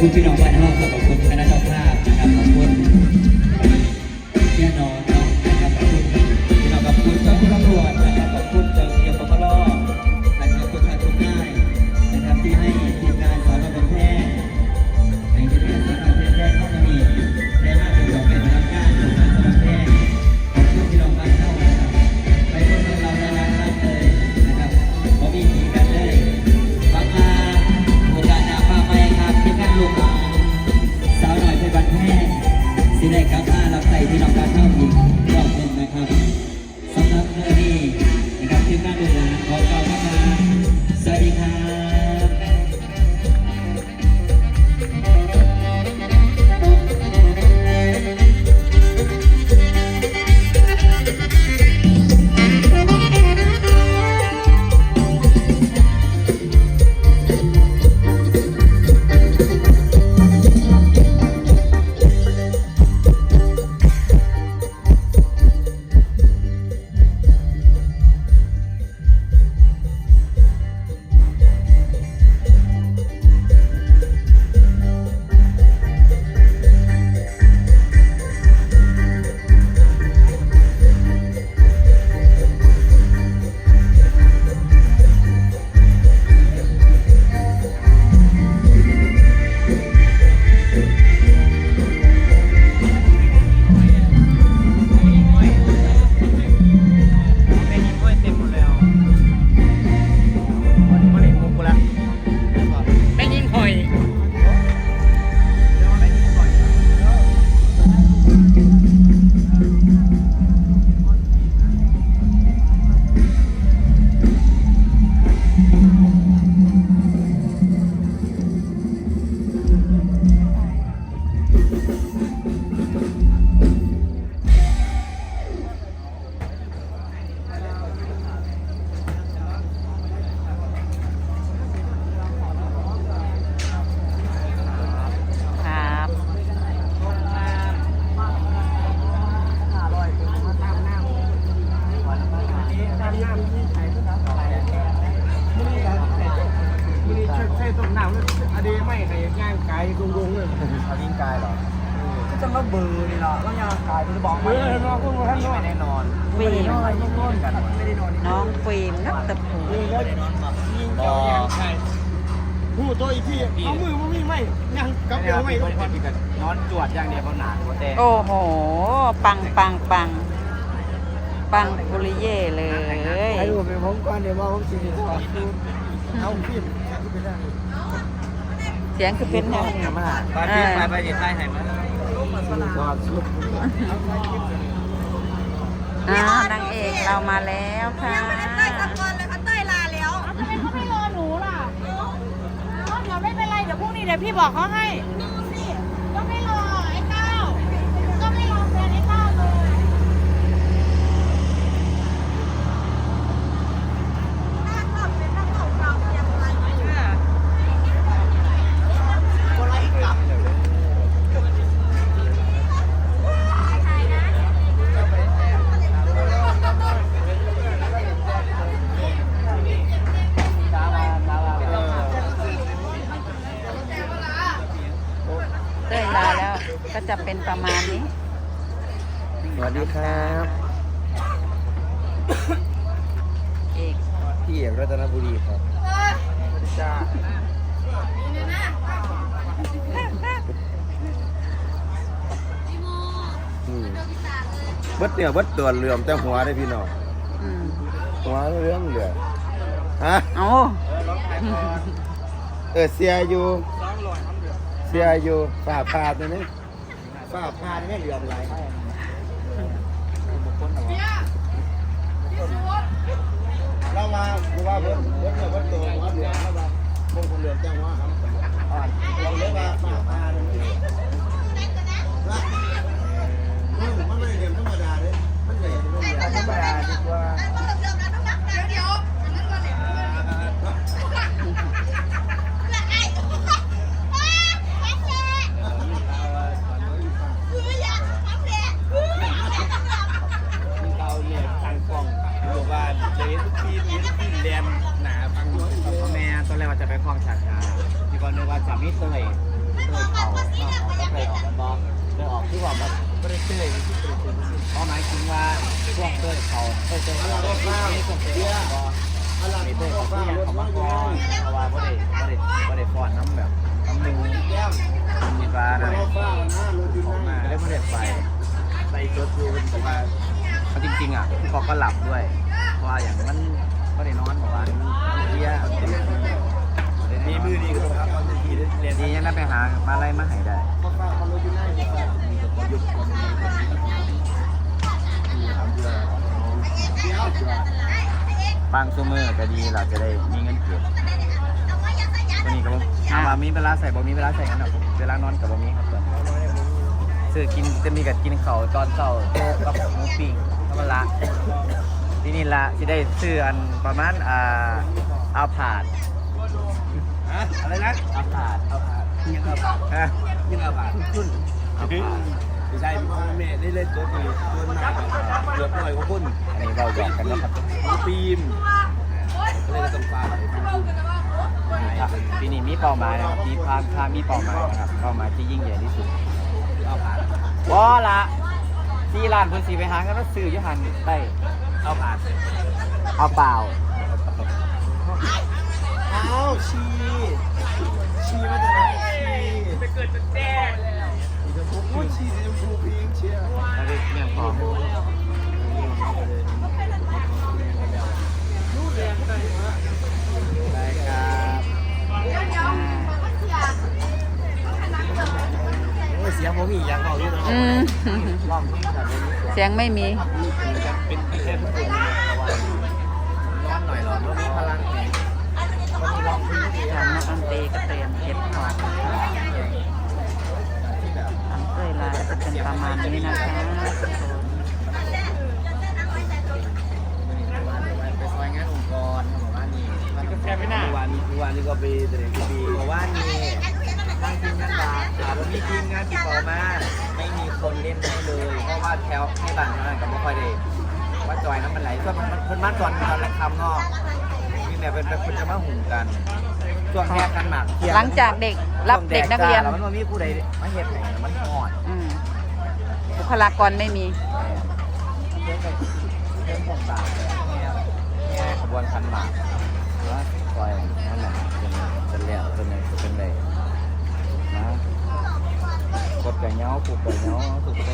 คุณพี่น้องบ้านเฮาขอบคุณางกายกงงเลยเอาลิ้นกายเหรอก็จะมาเบื่อนี่เนาะแล้วย่างกายจะบอกเบื่อเนาะคุณท่านเนาะไม่แน่นอนฟิล์มไม่ได้นอนกันไม่ได้นอนน้องฟิล์มนักตะพูนี่แล้วยิงเจ้าย่างใช่พูดตัวอีกทีเอามือมันมีไหมยังกับเดียวไม่ไม่ก็พอดีกันนอนจวดอย่างเดียวเขาหนาหัวแดงโอ้โห ปังปังปังปังบุริเย่เลยให้ดูเป็นผมก่อนเดี๋ยวมาผมสิขอดูเอาพิมพ์ไปได้เสียงคือเป็นแนวนี้มาไปไปไปไปดิไปไหนมายมาอ่านางเอกเรามาแล้วค่ะยังไม่ได้เต้ยสักคนเลยค่ะเต้ยลาแล้วทำไมเขาไม่รอหนูล่ะเดี๋ยวไม่เป็นไรเดี๋ยวพรุ่งนี้เดี๋ยวพี่บอกเขาให้ดูสิก็ไม่รอไอ้เก้าก็ไม่รอแฟนไอ้เก้าเลยหน้าขับเป็นหน้าเก่าเก่าๆยังไงเนี่ย เต้ยลาแล้ว ก็จะเป็นประมาณนี้ สวัสดีครับเอกพี่เอกรัตนบุรีครับจ้าเบิดเนี่ยเบิดตัวเหลื่อมแต่หัวได้พี่น้องอืมหัวเรื่องเหลือฮะโอ้เออเสียอยู่ เสียอยู่ฝ่าพาดนี่นี่ฝ่าพาดนี่เหลื่อมไหลเราว่ากูว่าเบิดเบิดเนี่ยเบิดตัวหัวเหลือมแล้วว่าพวกคนเหลือมแต่หัวครับอ่อนเราเรียกว่าฝ่าพาดนี่ เคยเป็นคนเพราะหมายถึงว่าช่วงเคยเขาเคยเจอเขาไม่ได้ช่วงเคยออกก็อะไรไม่ก็เคยเขาที่ยังรถเขามาก่อนเพราะว่าไม่ได้ม่ได้ไม่ได้ฟ้อนน้ำแบบน้ำหนึ่งแก้มมีฟ้านะรถฟ้าหน้ารมาก็เลยไม่ได้ไปไปรถดูเป็นแบบว่าจริงๆอะพี่ปอก็หลับด้วยเพราะว่าอย่างมันไม่ได้นอนบอกว่ามันเพี้ยมีมือดีก็ต้องครับดียนดียังได้ไปหามาอะไรมาให้ได้ ฟังซูเมอร์ก็ดีเราจะได้มีเงินเก็บตัวนี้ก็บ่ถามว่ามีเวลาใส่บ่มีเวลาใส่กันหรอกเวลานอนกับบ่มีครับตอนซื้อกินจะมีกับกินเขาวตอนเช้าโจ๊กกับหมูปิ้งธรรมดาที่นี่ละที่ได้ซื้ออันประมาณอ่าเอาผาดฮะอะไรนะเอาผาดเอาผ่านยังเอาผ่านฮะยังเอาผ่านขึ้นเอาผาด ไม่ใช่พ่อแม่ได้เล่นตัวตีตัวหนักเกือบหน่อยกว่าคุณอันนี้เราหยอกกันนะครับน้องปีมก็เลยต้องฟาดปีนี้มีเป้าหมายนะครับมีพาพามีเป้าหมายนะครับเป้าหมายที่ยิ่งใหญ่ที่สุดเอาผ่านว้าละที่ร้านเพิ่นสีไปหากันว่าซื้อยุหันได้เอาผ่านเอาเปล่าเอาชีชีมาจากไหนชีไปเกิดจะแจ้งโอ้ยชีสีชมพูพิงเชียร์แล้วได้เมี่ยงพร้อมได้ครับโอ้ยเสียงผมอีกอย่างเอาอยู่เนาะอืมรอบนี้แต่ไม่มีเสียงเสียงไม่มี เป็นแค่ทุกคนร้อนหน่อยเหรอรถมีพลังแรงวันนี้ลองพื้นที่ทางนักดนตรีก็เตรียมเก็บของทำเอ้ย ลาจะเป็นประมาณนี้นะคะไปซอยงานองค์กรทำบ้านนี้วันนี้วันนี้ก็ไปแสดงที่ดีบอกว่านี่ทางทีมงานบาร์ถามว่ามีทีมงานติดต่อมาไม่มีคนเล่นให้เลย เพราะว่าแถวให้บ้านเท่านั้นก็ไม่ค่อยได้ว่าจอยน้ำมันไหลส่วนมันคนมาตอนตอนละคำเนาะนี่เนี่เป็นเป็นคนจะมาหุ่มกัน ช่วงแค่กันหนักเที่ยหลังจากเด็กรับเด็กนักเรียน แล้วมันบ่มีผู้ใดมาเฮ็ดให้มันหอดอืมบุคลากรไม่มีเรื่องกับเรื่องของต่างเนี่ยเนี่ยขบวนขันหมากหรือว่าซอยนั่นแหละเป็นเป็นแล้วเป็นไงเป็นไงนะกดไก่เงาปลูกไก่เงาสุกไก่